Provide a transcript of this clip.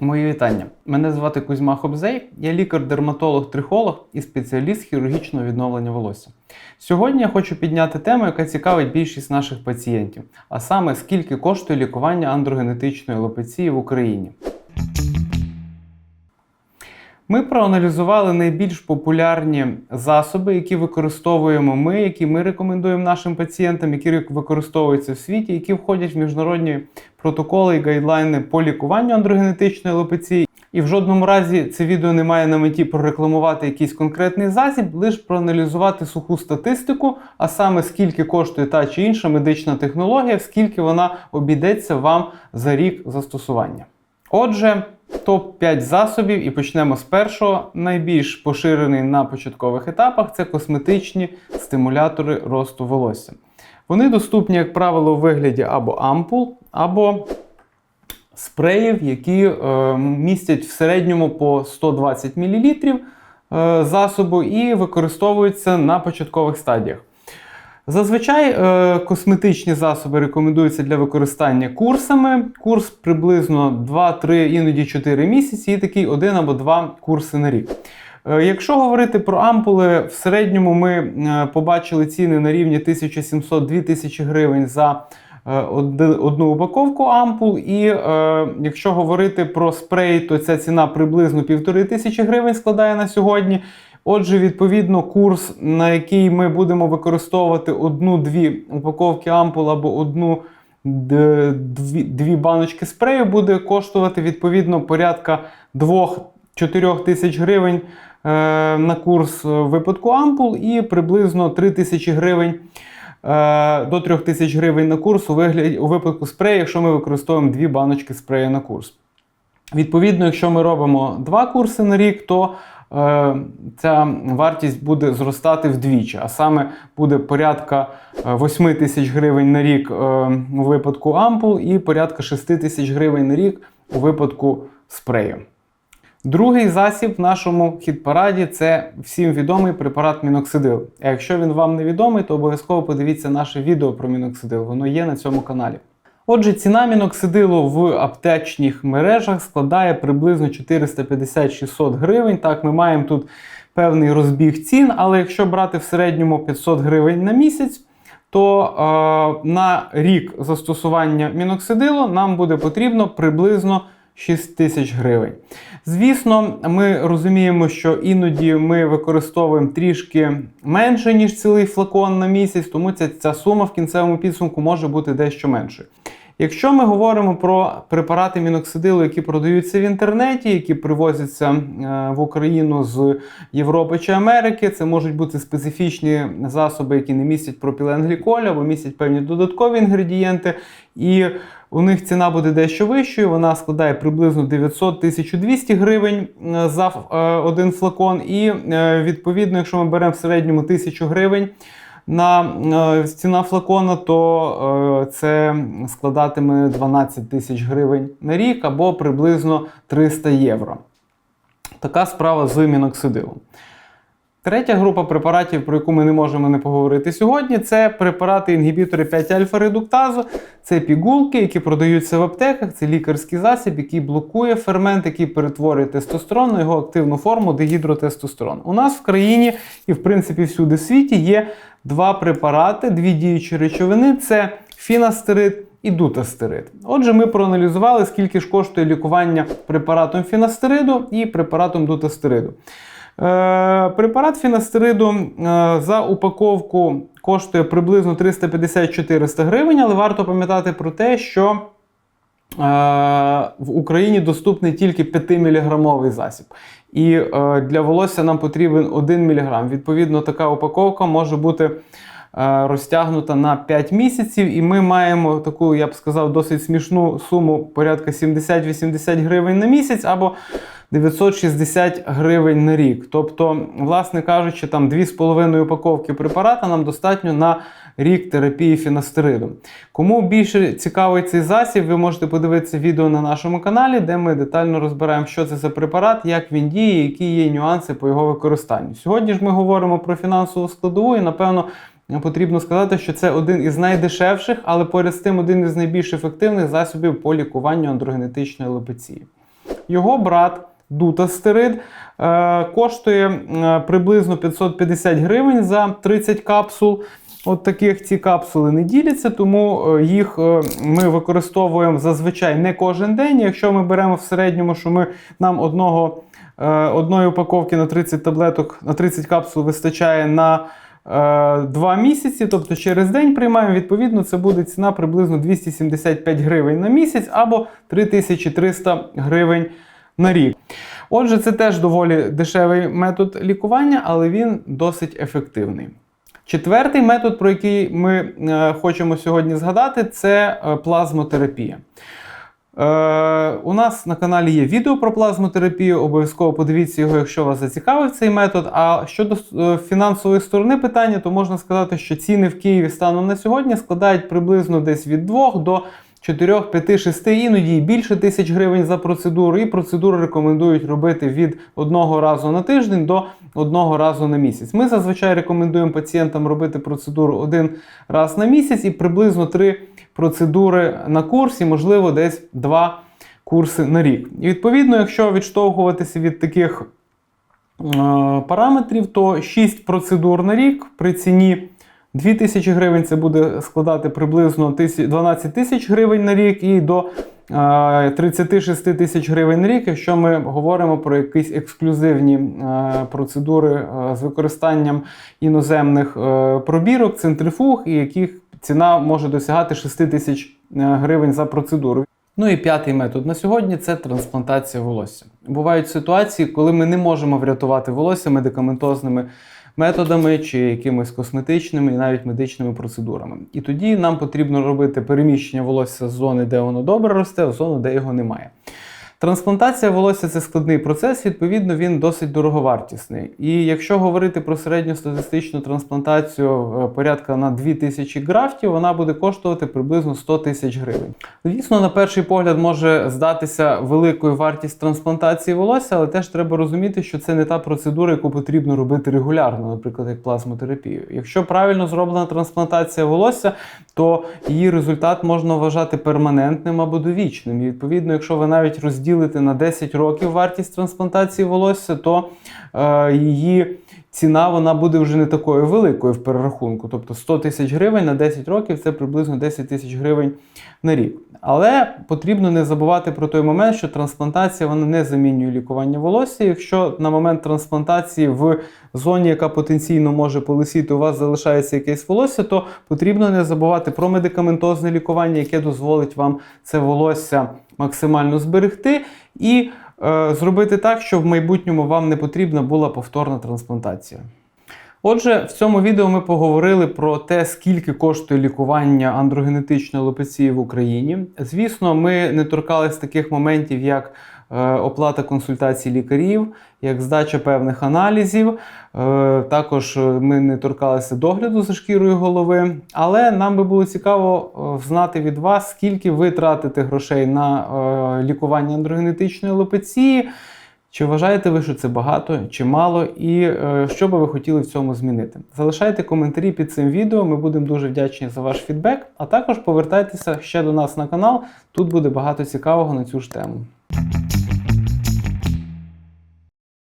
Мої вітання. Мене звати Кузьма Хобзей, я лікар-дерматолог-трихолог і спеціаліст хірургічного відновлення волосся. Сьогодні я хочу підняти тему, яка цікавить більшість наших пацієнтів, а саме скільки коштує лікування андрогенетичної лопеції в Україні. Ми проаналізували найбільш популярні засоби, які використовуємо ми, які ми рекомендуємо нашим пацієнтам, які використовуються в світі, які входять в міжнародні протоколи і гайдлайни по лікуванню андрогенетичної алопеції. І в жодному разі це відео не має на меті прорекламувати якийсь конкретний засіб, лише проаналізувати суху статистику, а саме скільки коштує та чи інша медична технологія, скільки вона обійдеться вам за рік застосування. Отже, топ-5 засобів, і почнемо з першого. Найбільш поширений на початкових етапах це косметичні стимулятори росту волосся. Вони доступні, як правило, у вигляді або ампул, або спреїв, які е, містять в середньому по 120 мл е, засобу і використовуються на початкових стадіях. Зазвичай е, косметичні засоби рекомендуються для використання курсами. Курс приблизно 2-3, іноді 4 місяці, і такий один або два курси на рік. Е, якщо говорити про ампули, в середньому ми е, побачили ціни на рівні 1700-2000 гривень за е, одну упаковку ампул. І е, якщо говорити про спрей, то ця ціна приблизно 1500 гривень складає на сьогодні. Отже, відповідно, курс, на який ми будемо використовувати одну-дві упаковки ампул або одну дві, баночки спрею, буде коштувати відповідно порядка 2-4 тисяч гривень е, на курс випадку ампул і приблизно 3 тисячі гривень. е, До 3 тисяч гривень на курс у вигляді у випадку спрею, якщо ми використовуємо дві баночки спрею на курс. Відповідно, якщо ми робимо два курси на рік, то Е, ця вартість буде зростати вдвічі, а саме буде порядка 8 е, тисяч гривень на рік е, у випадку ампул і порядка 6 тисяч гривень на рік у випадку спрею. Другий засіб в нашому хіт-параді це всім відомий препарат міноксидил. А якщо він вам не відомий, то обов'язково подивіться наше відео про міноксидил. Воно є на цьому каналі. Отже, ціна міноксидилу в аптечних мережах складає приблизно 450-600 гривень. Так, ми маємо тут певний розбіг цін, але якщо брати в середньому 500 гривень на місяць, то е, на рік застосування міноксидилу нам буде потрібно приблизно 6 тисяч гривень. Звісно, ми розуміємо, що іноді ми використовуємо трішки менше, ніж цілий флакон на місяць, тому ця, ця сума в кінцевому підсумку може бути дещо меншою. Якщо ми говоримо про препарати міноксидилу, які продаються в інтернеті, які привозяться е, в Україну з Європи чи Америки, це можуть бути специфічні засоби, які не містять пропіленгліколь або містять певні додаткові інгредієнти. І у них ціна буде дещо вищою, вона складає приблизно 900-1200 гривень е, за е, один флакон. І відповідно, якщо ми беремо в середньому 1000 гривень на е, ціна флакона, то е, це складатиме 12 тисяч гривень на рік або приблизно 300 євро. Така справа з міноксидилом. Третя група препаратів, про яку ми не можемо не поговорити сьогодні, це препарати-інгібітори 5-альфа-редуктазу. Це пігулки, які продаються в аптеках. Це лікарський засіб, який блокує фермент, який перетворює тестостерон на його активну форму дегідротестостерон. У нас в країні і, в принципі, всюди в світі є два препарати, дві діючі речовини це фінастерид і дутастерид. Отже, ми проаналізували, скільки ж коштує лікування препаратом фінастериду і препаратом дутастериду. Е, препарат фінастериду е, за упаковку коштує приблизно 350-400 гривень, але варто пам'ятати про те, що е, в Україні доступний тільки 5-мг засіб. І е, для волосся нам потрібен 1 мг. Відповідно, така упаковка може бути розтягнута на 5 місяців, і ми маємо таку, я б сказав, досить смішну суму порядка 70-80 гривень на місяць або 960 гривень на рік. Тобто, власне кажучи, там 2,5 упаковки препарата нам достатньо на рік терапії фінастеридом. Кому більше цікавий цей засіб, ви можете подивитися відео на нашому каналі, де ми детально розбираємо, що це за препарат, як він діє, які є нюанси по його використанню. Сьогодні ж ми говоримо про фінансову складову, і напевно. Потрібно сказати, що це один із найдешевших, але поряд з тим один із найбільш ефективних засобів по лікуванню андрогенетичної лопеції. його брат Дутастерид е, коштує е, приблизно 550 гривень за 30 капсул. От таких ці капсули не діляться, тому е, їх ми використовуємо зазвичай не кожен день. Якщо ми беремо в середньому, що ми нам одного, одної упаковки на 30 таблеток, на 30 капсул вистачає на 2 місяці, тобто через день приймаємо, відповідно, це буде ціна приблизно 275 гривень на місяць або 3300 гривень на рік. Отже, це теж доволі дешевий метод лікування, але він досить ефективний. Четвертий метод, про який ми е, хочемо сьогодні згадати, це е, плазмотерапія. Е, у нас на каналі є відео про плазмотерапію. Обов'язково подивіться його, якщо вас зацікавив цей метод. А щодо е, фінансової сторони питання, то можна сказати, що ціни в Києві станом на сьогодні складають приблизно десь від 2 до 4, 5, 6, іноді і більше тисяч гривень за процедуру. І процедуру рекомендують робити від одного разу на тиждень до одного разу на місяць. Ми зазвичай рекомендуємо пацієнтам робити процедуру один раз на місяць і приблизно три процедури на курсі, можливо, десь два курси на рік. І відповідно, якщо відштовхуватися від таких е, параметрів, то 6 процедур на рік при ціні 2000 гривень це буде складати приблизно 12 тисяч гривень на рік і до е, 36 тисяч гривень на рік, якщо ми говоримо про якісь ексклюзивні е, процедури е, з використанням іноземних е, пробірок, центрифуг, і яких ціна може досягати 6 тисяч е, гривень за процедуру. Ну і п'ятий метод на сьогодні це трансплантація волосся. Бувають ситуації, коли ми не можемо врятувати волосся медикаментозними методами чи якимись косметичними і навіть медичними процедурами. І тоді нам потрібно робити переміщення волосся з зони, де воно добре росте, в зону, де його немає. Трансплантація волосся це складний процес, відповідно, він досить дороговартісний. І якщо говорити про середньостатистичну трансплантацію е, порядка на 2000 графтів, вона буде коштувати приблизно 100 тисяч гривень. Звісно, на перший погляд може здатися великою вартість трансплантації волосся, але теж треба розуміти, що це не та процедура, яку потрібно робити регулярно, наприклад, як плазмотерапію. Якщо правильно зроблена трансплантація волосся, то її результат можна вважати перманентним або довічним. І відповідно, якщо ви навіть розділите на 10 років вартість трансплантації волосся, то е, її ціна вона буде вже не такою великою в перерахунку. Тобто 100 тисяч гривень на 10 років це приблизно 10 тисяч гривень на рік. Але потрібно не забувати про той момент, що трансплантація вона не замінює лікування волосся. Якщо на момент трансплантації в зоні, яка потенційно може полисіти, у вас залишається якесь волосся, то потрібно не забувати про медикаментозне лікування, яке дозволить вам це волосся максимально зберегти і зробити так, щоб в майбутньому вам не потрібна була повторна трансплантація. Отже, в цьому відео ми поговорили про те, скільки коштує лікування андрогенетичної алопеції в Україні. Звісно, ми не торкались таких моментів, як е, оплата консультацій лікарів, як здача певних аналізів. Е, також е, ми не торкалися догляду за шкірою голови. Але нам би було цікаво е, знати від вас, скільки ви тратите грошей на е, лікування андрогенетичної алопеції. Чи вважаєте ви, що це багато чи мало, і е, що би ви хотіли в цьому змінити? Залишайте коментарі під цим відео, ми будемо дуже вдячні за ваш фідбек, а також повертайтеся ще до нас на канал, тут буде багато цікавого на цю ж тему.